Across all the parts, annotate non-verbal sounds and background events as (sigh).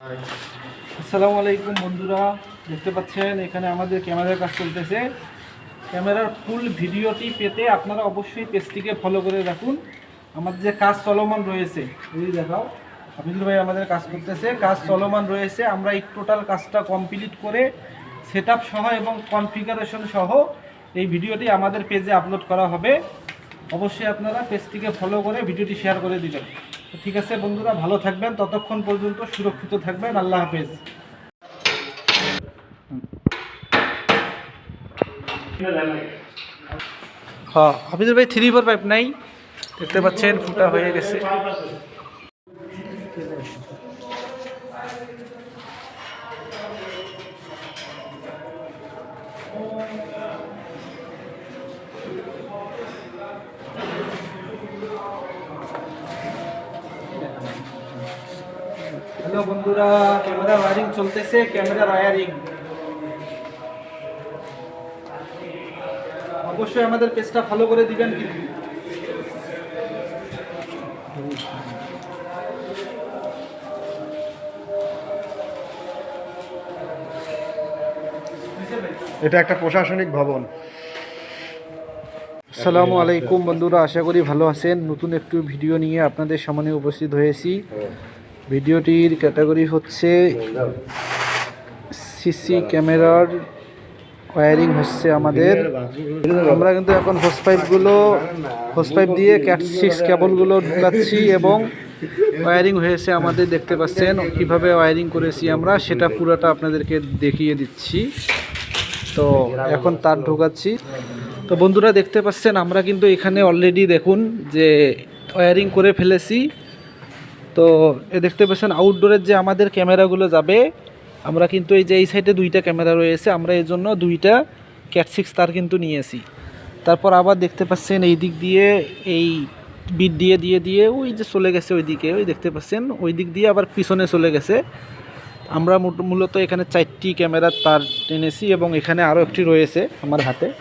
আসসালামু আলাইকুম বন্ধুরা, দেখতে পাচ্ছেন এখানে আমাদের ক্যামেরার কাজ চলতেছে। ক্যামেরার ফুল ভিডিওটি পেতে আপনারা অবশ্যই পেজটিকে ফলো করে রাখুন। আমাদের যে কাজ চলমান রয়েছে যদি দেখাও হাফিজুল ভাই আমাদের কাজ করতেছে। কাজ চলমান রয়েছে, আমরা এই টোটাল কাজটা কমপ্লিট করে সেট সহ এবং কনফিগারেশন সহ এই ভিডিওটি আমাদের পেজে আপলোড করা হবে। অবশ্যই আপনারা পেজটিকে ফলো করে ভিডিওটি শেয়ার করে দিবেন। ঠিক আছে বন্ধুরা, ভালো থাকবেন। ততক্ষণ পর্যন্ত সুরক্ষিত থাকবেন। আল্লাহ হাফেজ। হ্যাঁ হাফিজুর ভাই থ্রি ফোর পাইপ নাই দেখতে পাচ্ছেন, ফুটা হয়ে গেছে। হ্যালো বন্ধুরা ক্যামেরা ওয়ারিং চলতেছে ক্যামেরা ওয়ারিং। অবশ্যই আমাদের পেজটা ফলো করে দিবেন কিন্তু। এটা একটা প্রশাসনিক ভবন। আসসালামু আলাইকুম বন্ধুরা আশা করি ভালো আছেন। নতুন একটু ভিডিও নিয়ে আপনাদের সামনে উপস্থিত হয়েছি। ভিডিওটির ক্যাটাগরি হচ্ছে সিসি ক্যামেরার ওয়্যারিং হচ্ছে আমাদের। আমরা কিন্তু এখন হোস পাইপগুলো হোস পাইপ দিয়ে ক্যাট সিক্স কেবলগুলো ঢুকাচ্ছি এবং ওয়্যারিং হয়েছে আমাদের, দেখতে পাচ্ছেন কীভাবে ওয়ারিং করেছি আমরা, সেটা পুরোটা আপনাদেরকে দেখিয়ে দিচ্ছি। তো এখন তার ঢোকাচ্ছি। তো বন্ধুরা দেখতে পাচ্ছেন, আমরা কিন্তু এখানে অলরেডি দেখুন যে ওয়ারিং করে ফেলেছি। তো এ দেখতে পাচ্ছেন আউটডোরের যে আমাদের ক্যামেরাগুলো যাবে, আমরা কিন্তু এই যে এই সাইডে দুইটা ক্যামেরা রয়েছে, আমরা এই জন্য দুইটা ক্যাট সিক্স তার কিন্তু নিয়েছি। তারপর আবার দেখতে পাচ্ছেন, এই দিক দিয়ে, এই বিট দিয়ে দিয়ে দিয়ে, ওই যে চলে গেছে ওই দিকে ওই দেখতে পাচ্ছেন, ওই দিক দিয়ে আবার পিছনে চলে গেছে। আমরা মূল- মূলত এখানে চারটি ক্যামেরার তার টেনেছি এবং এখানে আরও একটি রয়েছে আমার হাতে।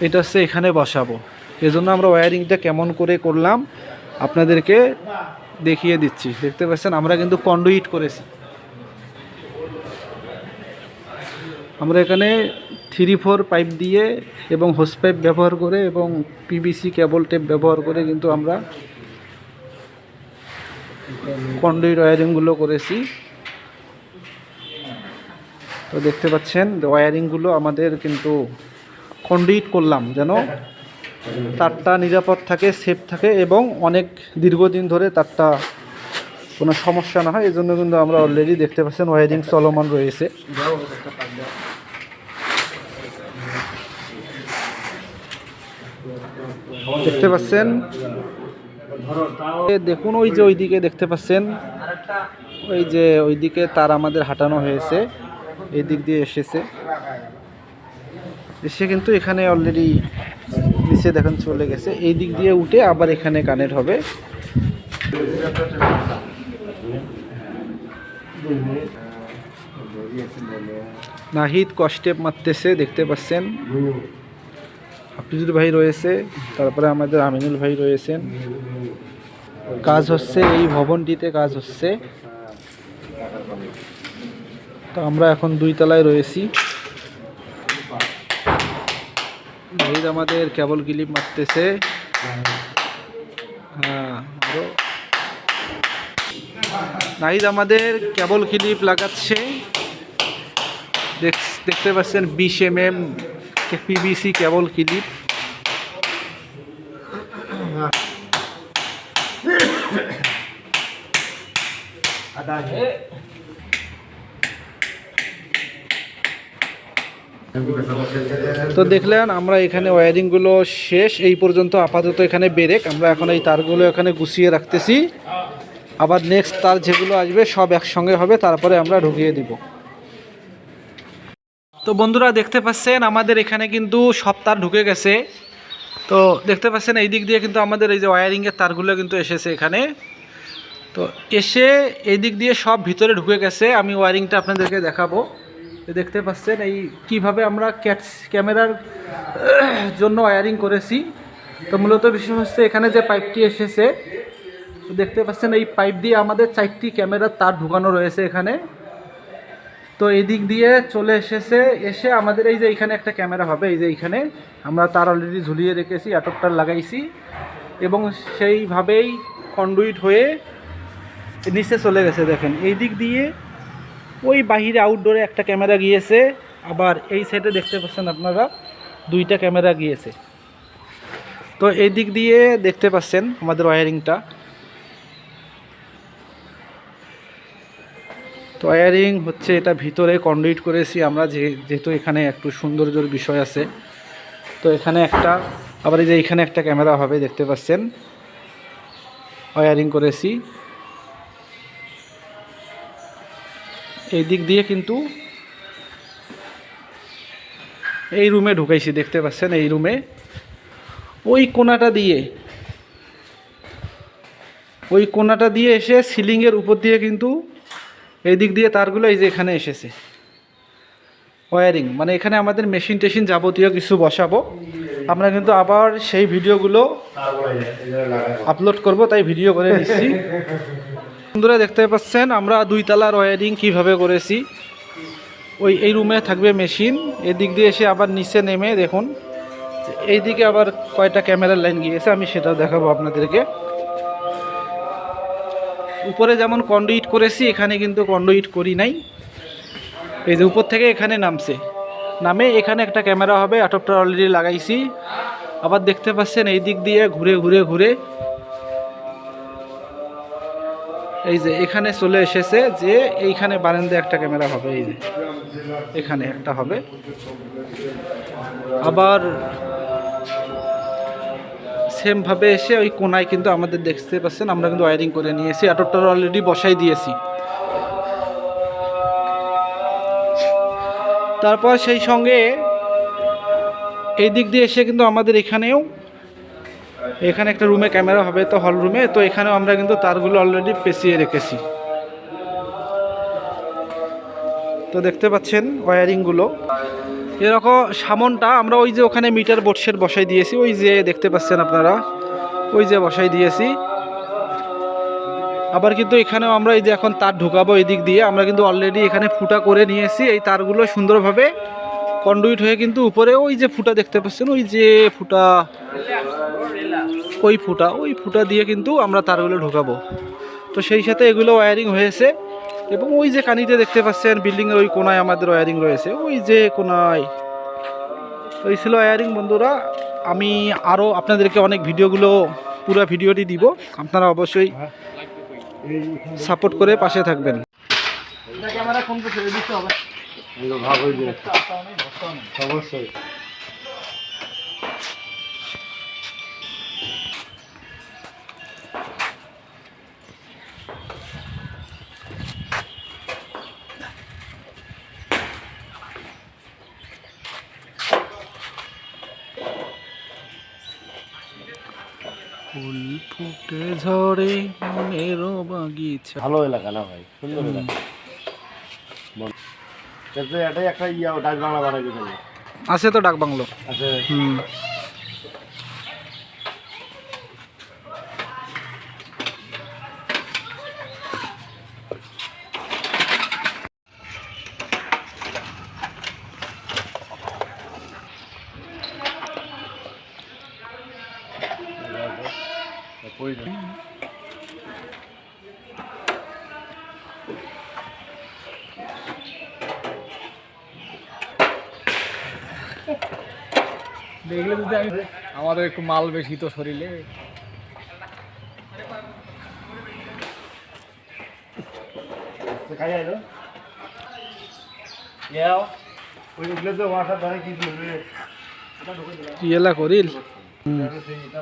এটা হচ্ছে এখানে বসাবো। এজন্য আমরা ওয়্যারিংটা কেমন করে করলাম, আপনাদেরকে দেখিয়ে দিচ্ছি। দেখতে পাচ্ছেন, আমরা কিন্তু কন্ডুইট করেছি। আমরা এখানে থ্রি ফোর পাইপ দিয়ে এবং হোস পাইপ ব্যবহার করে এবং পিভিসি কেবল টেপ ব্যবহার করে কিন্তু আমরা কন্ডুইট ওয়ারিংগুলো করেছি। তো দেখতে পাচ্ছেন ওয়ারিংগুলো আমাদের কিন্তু কন্ডুইট করলাম যেন তারটা নিরাপদ থাকে সেফ থাকে এবং অনেক দীর্ঘদিন ধরে তারটা কোনো সমস্যা না হয়। এই জন্য কিন্তু আমরা অলরেডি দেখতে পাচ্ছেন ওয়্যারিং চলমান রয়েছে। দেখতে পাচ্ছেন? দেখুন, ওই যে ওইদিকে দেখতে পাচ্ছেন। ওই যে ওইদিকে তার আমাদের হাঁটানো হয়েছে। এই দিক দিয়ে এসেছে। এসে কিন্তু এখানে অলরেডি নিচে দেখেন চলে গেছে। এই দিক দিয়ে উঠে আবার এখানে কানেক্ট হবে। নাহিদ কষ্টে মারতেছে, দেখতে পাচ্ছেন? হাফিজুর ভাই রয়েছে, তারপরে আমাদের আমিনুল ভাই রয়েছেন। কাজ হচ্ছে, এই ভবনটিতে কাজ হচ্ছে। তো আমরা এখন দুই তলায় রয়েছি। নাহিদ আমাদের কেবল ক্লিপ মারতেছে। হ্যাঁ নাহিদ আমাদের কেবল ক্লিপ লাগাচ্ছে। দেখ- দেখতে পাচ্ছেন বিশ M M PVC cable clip. তো দেখলেন, আমরা এখানে ওয়্যারিংগুলো শেষ। এই পর্যন্ত আপাতত এখানে বেরেক। আমরা এখন এই তারগুলো এখানে গুছিয়ে রাখতেছি। আবার নেক্সট তার যেগুলো আসবে, সব একসঙ্গে হবে। তারপরে আমরা ঢুকিয়ে দিব। তো বন্ধুরা, দেখতে পাচ্ছেন, আমাদের এখানে কিন্তু সব তার ঢুকে গেছে। তো দেখতে পাচ্ছেন, এই দিক দিয়ে কিন্তু আমাদের এই যে ওয়্যারিংয়ের তারগুলো কিন্তু এসেছে এখানে। তো এসে এই দিক দিয়ে সব ভিতরে ঢুকে গেছে। আমি ওয়্যারিংটা আপনাদেরকে দেখাবো। দেখতে পাচ্ছেন এই কীভাবে আমরা ক্যাট ক্যামেরার, (clears throat) জন্য ওয়ারিং করেছি। তো মূলত বিষয় হচ্ছে এখানে যে পাইপটি এসেছে দেখতে পাচ্ছেন এই পাইপ দিয়ে আমাদের চারটি ক্যামেরার তার ঢুকানো রয়েছে এখানে। তো এই দিক দিয়ে চলে এসেছে, এসে আমাদের এই যে এখানে একটা ক্যামেরা হবে, এই যে এইখানে আমরা তার অলরেডি ঝুলিয়ে রেখেছি অ্যাটপটার লাগাইছি এবং সেইভাবেই কন্ডুইট হয়ে নিচে চলে গেছে, দেখেন। এই দিক দিয়ে ওই বাহিরে আউটডোরে একটা ক্যামেরা গিয়েছে, আবার এই সাইডে দেখতে পাচ্ছেন আপনারা, দুইটা ক্যামেরা গিয়েছে। তো এই দিক দিয়ে দেখতে পাচ্ছেন আমাদের ওয়ারিংটা তো ওয়ারিং হচ্ছে এটা ভিতরে কন্ডুইট করেছি আমরা যেহেতু এখানে একটু সৌন্দর্যের বিষয় আছে। তো এখানে একটা, আবার এই যে এখানে একটা ক্যামেরা হবে, দেখতে পাচ্ছেন। ওয়ারিং করেছি। এই দিক দিয়ে কিন্তু এই রুমে ঢুকাইছি দেখতে পাচ্ছেন এই রুমে। ওই কোনাটা দিয়ে ওই কোনাটা দিয়ে এসে সিলিংয়ের উপর দিয়ে কিন্তু এই দিক দিয়ে তারগুলো এই যে এখানে এসেছে। ওয়ারিং মানে এখানে আমাদের মেশিন টেশিন যাবতীয় কিছু বসাবো। আমরা কিন্তু আবার সেই ভিডিওগুলো আপলোড করব তাই ভিডিও করে দিচ্ছি। (laughs) বন্ধুরা দেখতে পাচ্ছেন, আমরা দুই তালার ওয়ারিং কীভাবে করেছি। ওই, এই রুমে থাকবে মেশিন, এদিক দিয়ে এসে আবার নিচে নেমে দেখুন। এই দিকে আবার কয়টা ক্যামেরার লাইন গিয়েছে, আমি সেটাও দেখাবো আপনাদেরকে। উপরে যেমন কন্ডুইট করেছি, এখানে কিন্তু কন্ডুইট করি নাই। এই যে উপর থেকে এখানে নামছে। নামে এখানে একটা ক্যামেরা হবে আটপটা অলরেডি লাগাইছি। আবার দেখতে পাচ্ছেন এই দিক দিয়ে ঘুরে ঘুরে ঘুরে এই যে এখানে চলে এসেছে যে এইখানে বারান্দে একটা ক্যামেরা হবে, এই যে। এখানে একটা হবে। আবার সেমভাবে এসে ওই কোনায় কিন্তু আমাদের দেখতে পাচ্ছেন, আমরা কিন্তু ওয়ারিং করে নিয়েছি অটোটা অলরেডি বসাই দিয়েছি। তারপর সেই সঙ্গে এই দিক দিয়ে এসে কিন্তু আমাদের এখানেও এখানে একটা রুমে ক্যামেরা হবে, তো হল রুমে তো এখানেও আমরা কিন্তু তারগুলো অলরেডি পেঁচিয়ে রেখেছি। তো দেখতে পাচ্ছেন ওয়ারিংগুলো এরকম সামনটা আমরা ওই যে ওখানে মিটার বোর্ড সেট বসাই দিয়েছি, ওই যে দেখতে পাচ্ছেন আপনারা, ওই যে বসাই দিয়েছি। আবার কিন্তু এখানেও আমরা এই যে এখন তার ঢুকাবো এই দিক দিয়ে, আমরা কিন্তু অলরেডি এখানে ফুটা করে নিয়েছি, এই তারগুলো সুন্দরভাবে কন্ডুইট হয়ে কিন্তু উপরে ওই যে ফুটা দেখতে পাচ্ছেন, ওই যে ফুটা ওই ফুটা ওই ফুটা দিয়ে কিন্তু আমরা তারগুলো ঢুকাবো। তো সেই সাথে এগুলো ওয়্যারিং হয়েছে এবং ওই যে কানিতে দেখতে পাচ্ছেন বিল্ডিংয়ের ওই কোনায় আমাদের ওয়্যারিং রয়েছে। ওই যে কোনায়। ওই ছিল ওয়্যারিং বন্ধুরা। আমি আরও আপনাদেরকে অনেক ভিডিওগুলো পুরো ভিডিওটি দিব। আপনারা অবশ্যই সাপোর্ট করে পাশে থাকবেন। ক্যামেরা ফোন দিতে হবে? হয়ে যায় অবশ্যই। ফুল ফুটে ঝরে মনের বাগিচা। ভালো এলাকা না ভাই? সুন্দর এলাকা। এটাই একটা ইয়া ডাক বাংলা বানাই আছে তো ডাক বাংলো। আছে। হুম। দেখলে যদি আমি আমাদের একটু মাল বেশি তো শরীরে। ইয়েলা করিল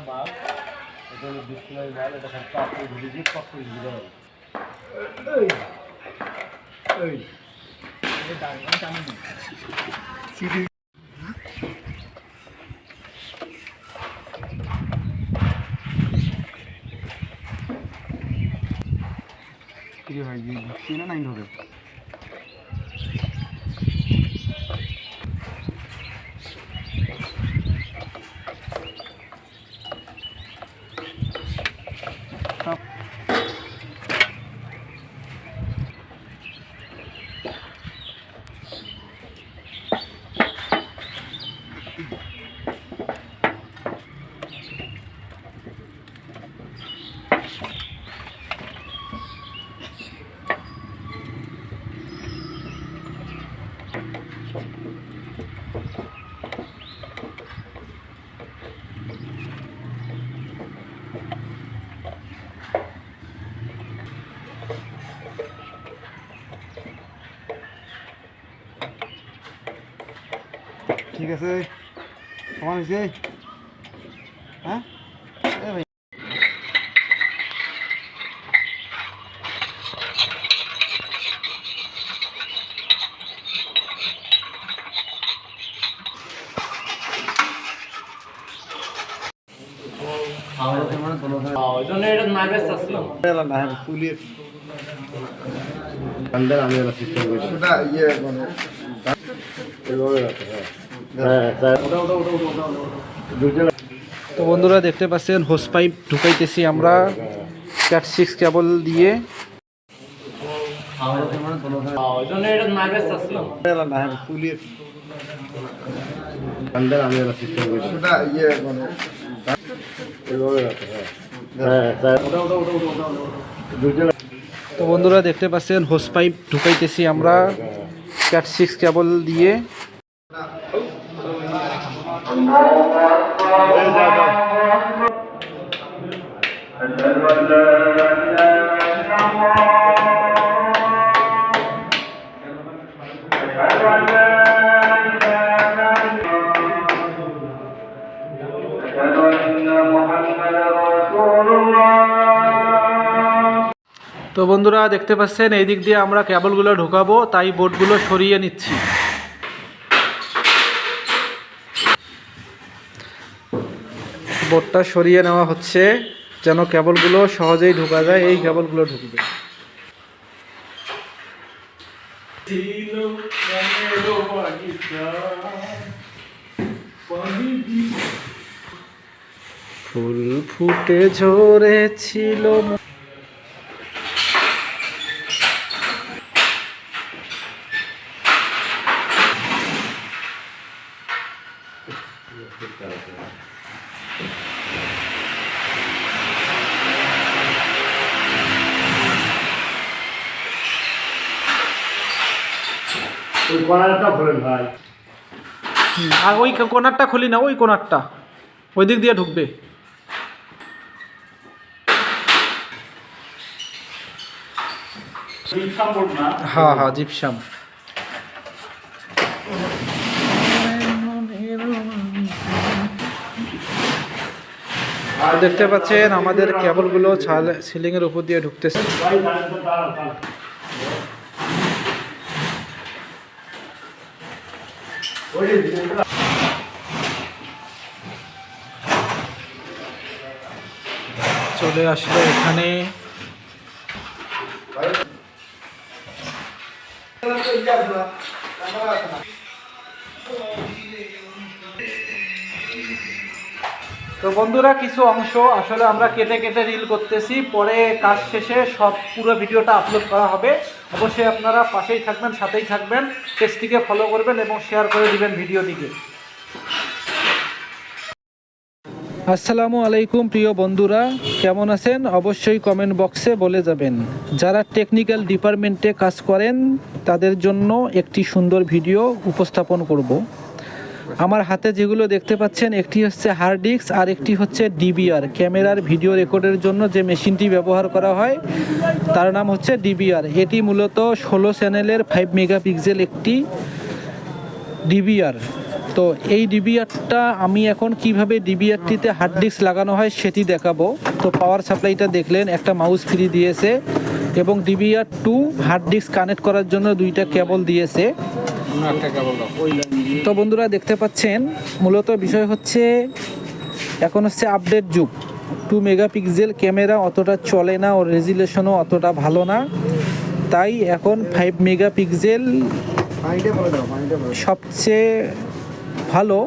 মাল এটা ডিসপ্লে মাল এটা সব পাপ করে দিলে যে পাপ করে দিলে এই এই কি ভাই কি না নাইন হবে ঠিক আছে? সমান হয়েছে? হ্যাঁ? আমি সিস্টেম করি তো বন্ধুরা দেখতে পাচ্ছেন হোস পাইপ ঢুকাইতেছি আমরা। ক্যাট সিক্স কেবল দিয়ে। তো বন্ধুরা দেখতে পাচ্ছেন হোস পাইপ ঢুকাইতেছি আমরা। ক্যাট সিক্স কেবল দিয়ে। তো বন্ধুরা দেখতে পাচ্ছেন এই দিক দিয়ে আমরা কেবলগুলো ঢোকাবো তাই বোর্ডগুলো সরিয়ে নিচ্ছি। বোর্ডটা সরিয়ে নেওয়া হচ্ছে, যেন কেবলগুলো সহজেই ঢোকা যায়, এই কেবলগুলো ঢুকবে। ফুল ফুটে ঝরেছিল কড়াইটা খোলেন ভাই। আর ওই কোনারটা খুলি না ওই কোনারটা ওই দিক দিয়ে ঢুকবে। হ্যাঁ হ্যাঁ জিপসাম। দেখতে পাচ্ছেন আমাদের কেবলগুলো ছাল সিলিংয়ের উপর দিয়ে ঢুকতেছে। চলে আসলো এখানে। তো বন্ধুরা, কিছু অংশ আসলে আমরা কেটে কেটে রিল করতেছি। পরে কাজ শেষে সব পুরো ভিডিওটা আপলোড করা হবে। অবশ্যই আপনারা পাশেই থাকবেন, সাথেই থাকবেন, পেজটিকে ফলো করবেন এবং শেয়ার করে দিবেন ভিডিওটিকে। আসসালামু আলাইকুম প্রিয় বন্ধুরা, কেমন আছেন? অবশ্যই কমেন্ট বক্সে বলে যাবেন। যারা টেকনিক্যাল ডিপার্টমেন্টে কাজ করেন, তাদের জন্য একটি সুন্দর ভিডিও উপস্থাপন করব। আমার হাতে যেগুলো দেখতে পাচ্ছেন, একটি হচ্ছে হার্ড ডিস্ক আর একটি হচ্ছে ডিবিআর ক্যামেরার ভিডিও রেকর্ডের জন্য যে মেশিনটি ব্যবহার করা হয়, তার নাম হচ্ছে ডিবিআর এটি মূলত ষোলো চ্যানেলের ফাইভ মেগাপিক্সেল একটি ডিবিআর তো এই ডিবিআরটা আমি এখন কীভাবে ডিবিআরটিতে হার্ড ডিস্ক লাগানো হয় সেটি দেখাবো। তো পাওয়ার সাপ্লাইটা দেখলেন একটা মাউস ফ্রি দিয়েছে এবং DVR to hard disk connect করার জন্য দুইটা কেবল দিয়েছে। তো বন্ধুরা দেখতে পাচ্ছেন মূলত বিষয় হচ্ছে এখন হচ্ছে আপডেট যুগ। টু মেগাপিক্সেল ক্যামেরা অতটা চলে না ওর রেজুলেশনও অতটা ভালো না। তাই এখন ফাইভ মেগাপিক্সেল সবচেয়ে ভালো,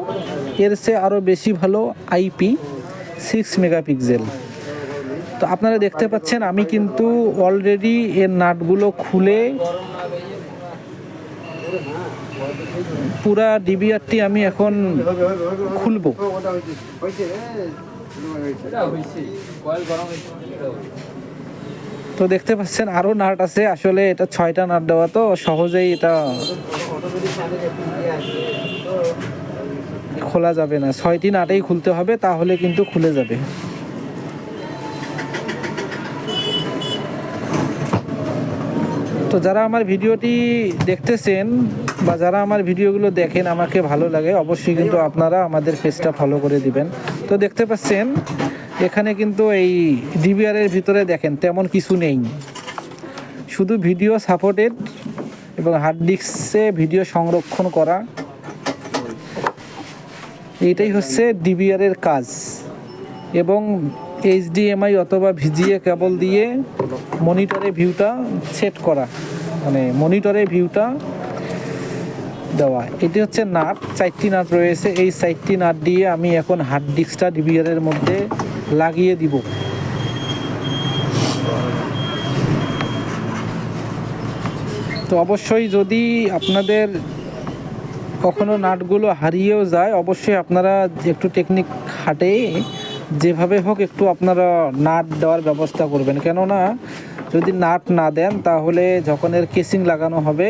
এর চেয়ে আরও বেশি ভালো আইপি সিক্স মেগাপিক্সেল তো আপনারা দেখতে পাচ্ছেন, আমি কিন্তু অলরেডি এর নাটগুলো খুলে পুরা ডিবিআরটি আমি এখন খুলবো। তো দেখতে পাচ্ছেন আরও নাট আছে। আসলে এটা ছয়টা নাট দেওয়া তো, সহজেই এটা খোলা যাবে না। ছয় ছয়টি নাটেই খুলতে হবে, তাহলে কিন্তু খুলে যাবে। তো যারা আমার ভিডিওটি দেখতেছেন বা যারা আমার ভিডিওগুলো দেখেন, আমাকে ভালো লাগে, অবশ্যই কিন্তু আপনারা আমাদের পেজটা ফলো করে দিবেন। তো দেখতে পাচ্ছেন, এখানে কিন্তু এই ডিবিআরের ভিতরে দেখেন, তেমন কিছু নেই। শুধু ভিডিও সাপোর্টেড এবং হার্ড ডিস্কে ভিডিও সংরক্ষণ করা। এইটাই হচ্ছে ডিবিআর এর কাজ। এবং এইচডিএমআই অথবা ভিজিএ কেবল দিয়ে মনিটরে ভিউটা সেট করা মানে মনিটরে ভিউটা দেওয়া। এটি হচ্ছে নাট, চারটি নাট রয়েছে। এই চারটি নাট দিয়ে আমি এখন হার্ড ডিস্কটা ডিবিআর এর মধ্যে লাগিয়ে দিব। তো অবশ্যই যদি আপনাদের কখনো নাটগুলো হারিয়েও যায়, অবশ্যই আপনারা একটু টেকনিক খাটে যেভাবে হোক একটু আপনারা নাট দেওয়ার ব্যবস্থা করবেন। কেননা যদি নাট না দেন, তাহলে যখন এর কেসিং লাগানো হবে,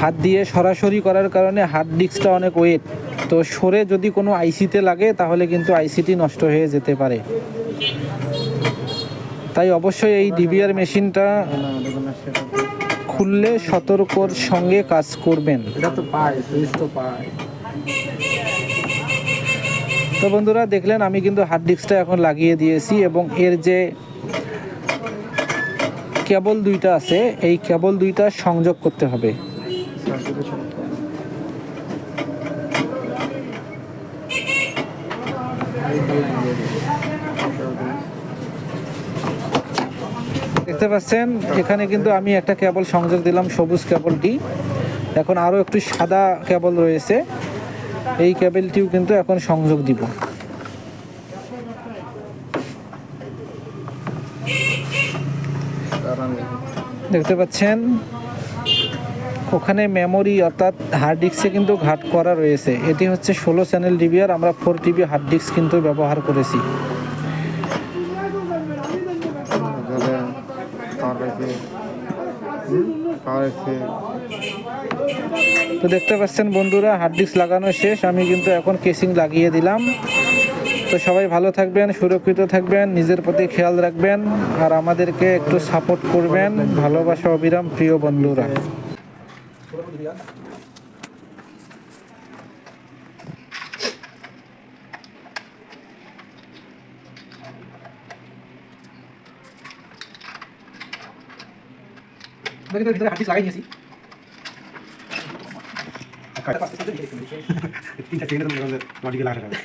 হাত দিয়ে সরাসরি করার কারণে হার্ড ডিস্কটা অনেক ওয়েট তো সরে যদি কোনো আইসিতে লাগে, তাহলে কিন্তু আইসিটি নষ্ট হয়ে যেতে পারে। তাই অবশ্যই এই ডিবিআর মেশিনটা খুললে সতর্কর সঙ্গে কাজ করবেন। এটা তো পায় সুইচ তো পায়। তো বন্ধুরা দেখলেন আমি কিন্তু হার্ড ডিস্কটা এখন লাগিয়ে দিয়েছি এবং এর যে কেবল দুইটা আছে এই কেবল দুইটা সংযোগ করতে হবে। দেখতে পাচ্ছেন, এখানে কিন্তু আমি একটা কেবল সংযোগ দিলাম, সবুজ কেবলটি এখন আরও একটু সাদা কেবল রয়েছে, এই কেবলটিও কিন্তু এখন সংযোগ দিব। দেখতে পাচ্ছেন, ওখানে মেমোরি অর্থাৎ হার্ড ডিস্কে কিন্তু ঘাট করা রয়েছে। এটি হচ্ছে ষোলো চ্যানেল ডিবিআর আমরা ফোর টিবি হার্ড ডিস্ক কিন্তু ব্যবহার করেছি। তো দেখতে পাচ্ছেন বন্ধুরা হার্ড ডিস্ক লাগানো শেষ। আমি কিন্তু এখন কেসিং লাগিয়ে দিলাম। তো সবাই ভালো থাকবেন, সুরক্ষিত থাকবেন, নিজের প্রতি খেয়াল রাখবেন, আর আমাদেরকে একটু সাপোর্ট করবেন। ভালোবাসা, অবিরাম প্রিয় বন্ধুরা। লাগাই নিয়েছি তিনটা চেনে তোমার দিকে লাগাতে হবে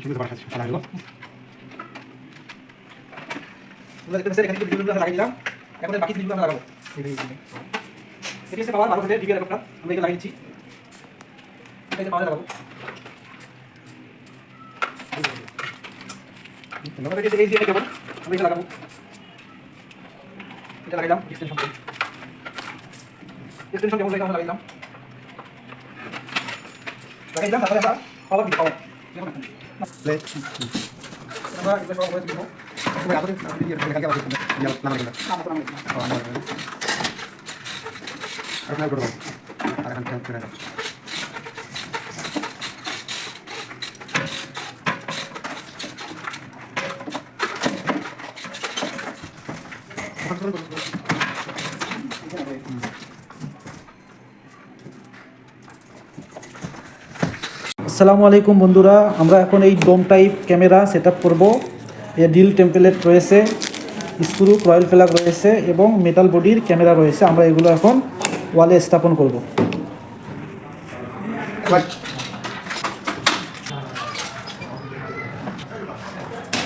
সুন্দর বাসা সারা হলো তোমরা দেখতে পাচ্ছেন এখানে কিন্তু ভিডিওগুলো আমরা লাগিয়ে দিলাম এখন এর বাকি জিনিসগুলো আমরা লাগাবো এটি হচ্ছে পাওয়ার ভালো করে ডিবিআর একটা আমরা এটা লাগিয়ে দিচ্ছি এটা হচ্ছে পাওয়ার লাগাবো আমরা এটা এই দিয়ে কেবল আমরা এটা লাগাবো এটা লাগাইলাম এক্সটেনশন এক্সটেনশন কেবল আমরা লাগাইলাম লাগাইলাম তারপরে আমরা পাওয়ার দিই পাওয়ার প্লে আমরা এটা সব করে দিব তুমি আদরে দিয়ে কালকে আবার দিয়ে নাম লিখে আর না করব আর এখন টাইপ করে দাও আসসালামু আলাইকুম বন্ধুরা, আমরা এখন এই dome type camera set up করব। এর ডিল টেম্পলেট রয়েছে স্ক্রু রয়েল ফ্ল্যাগ রয়েছে এবং মেটাল বডির ক্যামেরা রয়েছে। আমরা এগুলো এখন ওয়ালে স্থাপন করব।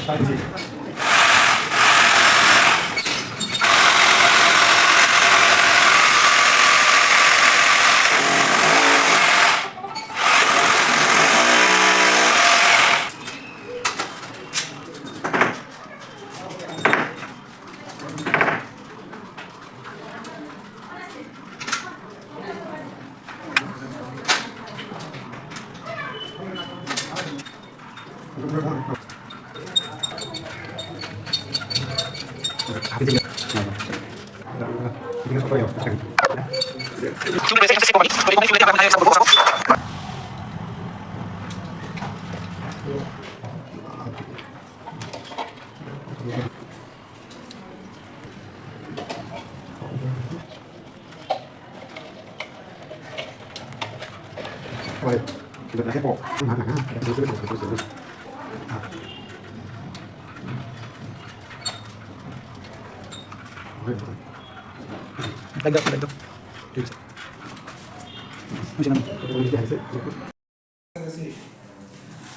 Thank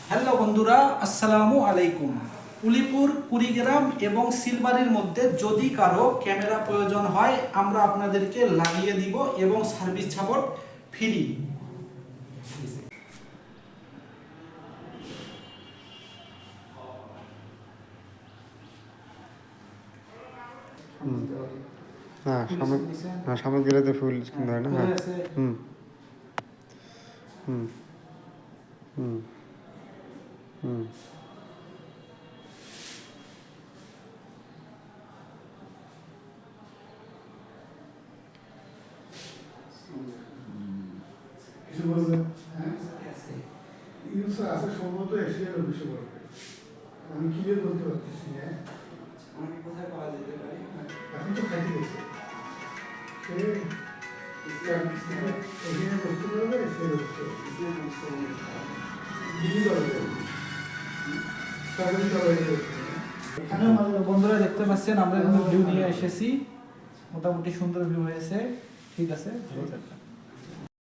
হ্যালো বন্ধুরা, আসসালামু আলাইকুম। উলিপুর, কুড়িগ্রাম এবং সিলবাড়ির মধ্যে যদি কারও ক্যামেরা প্রয়োজন হয়, আমরা আপনাদেরকে লাগিয়ে দিব এবং সার্ভিস সাপোর্ট ফ্রি। হ্যাঁ সামনে হ্যাঁ সামনে গেলে তো ফুল সুন্দর হয় না? হ্যাঁ। হুম। হুম। হুম। হুম। কিছু বলবেন? হ্যাঁ ইউজ আছে। সম্ভবত এশিয়ার অফিসে বলবে আমি ক্লিয়ার বলতে পারতেছি না এখানে বন্ধুরা দেখতে পাচ্ছেন, আমরা কিন্তু ভিউ নিয়ে এসেছি। মোটামুটি সুন্দর ভিউ হয়েছে। ঠিক আছে।